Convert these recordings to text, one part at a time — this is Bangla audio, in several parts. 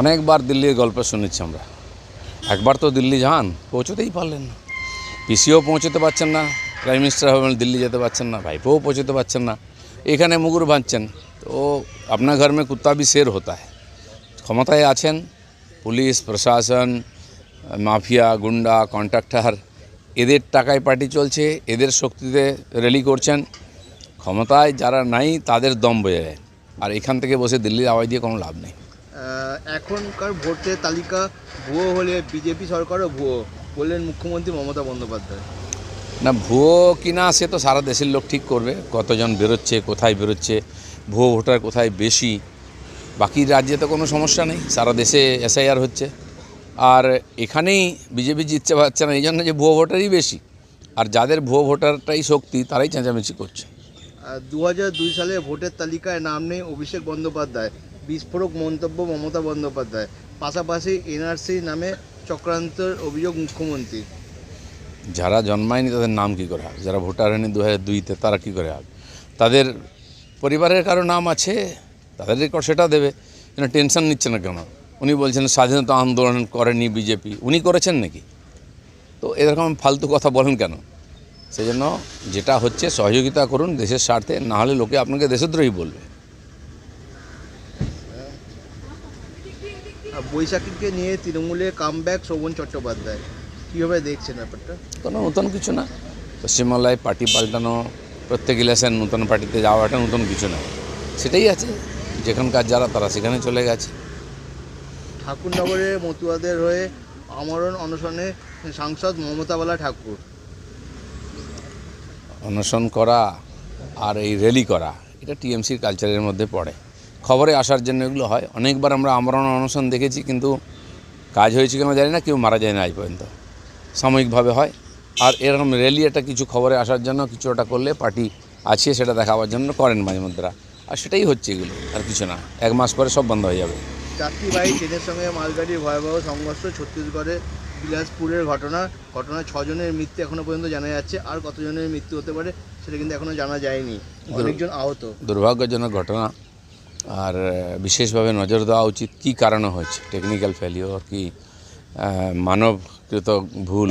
অনেকবার দিল্লির গল্প শুনেছি আমরা। একবার তো দিল্লি যান, পৌঁছতেই পারলেন না। পিসিও পৌঁছতে পারছেন না প্রাইম মিনিস্টার হবেন, দিল্লি যেতে পারছেন না, ভাইপোও পৌঁছতে পারছেন না। এখানে মুগুর ভাঁজছেন তো আপনার ঘর মে কুত্তা বি শের হতা হয় ক্ষমতায় আছেন, পুলিশ, প্রশাসন, মাফিয়া, গুন্ডা, কন্ট্রাক্টার, এদের টাকায় পার্টি চলছে, এদের শক্তিতে র্যালি করছেন। ক্ষমতায় যারা নাই, তাদের দম বোঝা যায়। আর এখান থেকে বসে দিল্লির আওয়াজ দিয়ে কোনো লাভ নেই। এখনকার ভোটের তালিকা ভুয়ো হলে বিজেপি সরকারও ভুয়ো বললেন মুখ্যমন্ত্রী মমতা বন্দ্যোপাধ্যায়। না ভুয়ো কিনা সে তো সারা দেশের লোক ঠিক করবে কতজন বেরোচ্ছে কোথায় বেরোচ্ছে ভুয়ো ভোটার কোথায় বেশি বাকি রাজ্যে তো কোনো সমস্যা নেই সারা দেশে এসআইআর হচ্ছে। আর এখানেই বিজেপি জিততে পারছে না এই জন্য যে ভুয়ো ভোটারই বেশি আর যাদের ভুয়ো ভোটারটাই শক্তি তারাই চেঁচামেচি করছে। দু হাজার দুই সালে ভোটের তালিকায় নাম নেই অভিষেক বন্দ্যোপাধ্যায়। বিস্ফোরক মন্তব্য মমতা বন্দ্যোপাধ্যায়, পাশাপাশি এনআরসি নামে চক্রান্তের অভিযোগ মুখ্যমন্ত্রী যারা জন্মায়নি তাদের নাম কী করে হবে যারা ভোটার হয়নি দু হাজার দুইতে তারা কী করে হবে তাদের পরিবারের কারও নাম আছে? তাদের রেকর্ড সেটা দেবে। যেন টেনশন নিচ্ছে না কেন? উনি বলছেন স্বাধীনতা আন্দোলন করেনি বিজেপি। উনি করেছেন নাকি? তো এরকম ফালতু কথা বলেন কেন? সেই জন্য যেটা হচ্ছে সহযোগিতা করুন দেশের স্বার্থে না হলে লোকে আপনাকে দেশদ্রোহী বলবে। বৈশাখীকে নিয়ে তৃণমূলে কামব্যাক শোভন চট্টোপাধ্যায়। কীভাবে দেখছেন ব্যাপারটা? কোনো নতুন কিছু না। পশ্চিমবাংলায় পার্টি পাল্টানো প্রত্যেক ইলেকশন নতুন পার্টিতে যাওয়াটা নতুন কিছু না। সেটাই আছে। যেখানকার যারা তারা সেখানে চলে গেছে। ঠাকুরনগরে মতুয়াদের হয়ে আমরণ অনশনে সাংসদ মমতাবালা ঠাকুর। অনশন করা আর এই র্যালি করা এটা টিএমসির কালচারের মধ্যে পড়ে। খবরে আসার জন্য এগুলো হয়। অনেকবার আমরা আমরণ অনশন দেখেছি কিন্তু কাজ হয়েছে কিনা জানি না কেউ মারা যায় না আজ পর্যন্ত। সাময়িকভাবে হয়। আর এরকম র্যালি একটা কিছু খবরে আসার জন্য কিছু একটা করলে পার্টি আছে সেটা দেখাবার জন্য করেন মাঝে মধ্যেরা আর সেটাই হচ্ছে এগুলো আর কিছু না। এক মাস পরে সব বন্ধ হয়ে যাবে। যাত্রীবাহী ট্রেনের সঙ্গে মালগাড়ির ভয়াবহ সংঘর্ষ ছত্তিশগড়ে বিলাসপুরের ঘটনা। ঘটনায় ছজনের মৃত্যু এখনও পর্যন্ত জানা যাচ্ছে। আর কতজনের মৃত্যু হতে পারে সেটা কিন্তু এখনও জানা যায়নি। অনেকজন আহত। দুর্ভাগ্যজনক ঘটনা। আর বিশেষভাবে নজর দেওয়া উচিত কী কারণে হয়েছে টেকনিক্যাল ফেলিওর কি মানবকৃত ভুল।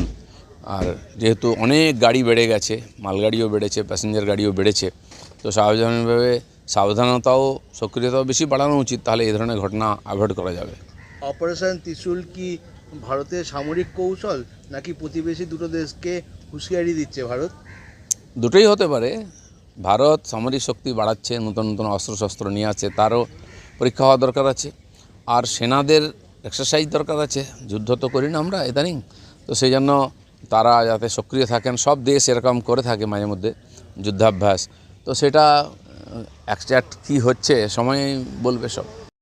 আর যেহেতু অনেক গাড়ি বেড়ে গেছে মালগাড়িও বেড়েছে প্যাসেঞ্জার গাড়িও বেড়েছে তো স্বাভাবিকভাবে সাবধানতাও সক্রিয়তাও বেশি বাড়ানো উচিত তাহলে এই ধরনের ঘটনা অ্যাভয়েড করা যাবে। অপারেশন ত্রিশুল কি ভারতের সামরিক কৌশল নাকি প্রতিবেশী দুটো দেশকে হুঁশিয়ারি দিচ্ছে ভারত? দুটোই হতে পারে ভারত সামরিক শক্তি বাড়াচ্ছে, নতুন নতুন অস্ত্রশস্ত্র নিয়ে আছে, তারও পরীক্ষা হওয়া দরকার আছে। আর সেনাদের এক্সারসাইজ দরকার আছে, যুদ্ধ তো করি না আমরা ইদানিং। তো সেই জন্য তারা যাতে সক্রিয় থাকেন, সব দেশ এরকম করে থাকে মাঝে মধ্যে যুদ্ধাভ্যাস। তো সেটা অ্যাকচ্যাক্ট কী হচ্ছে, সময় বলবে সব।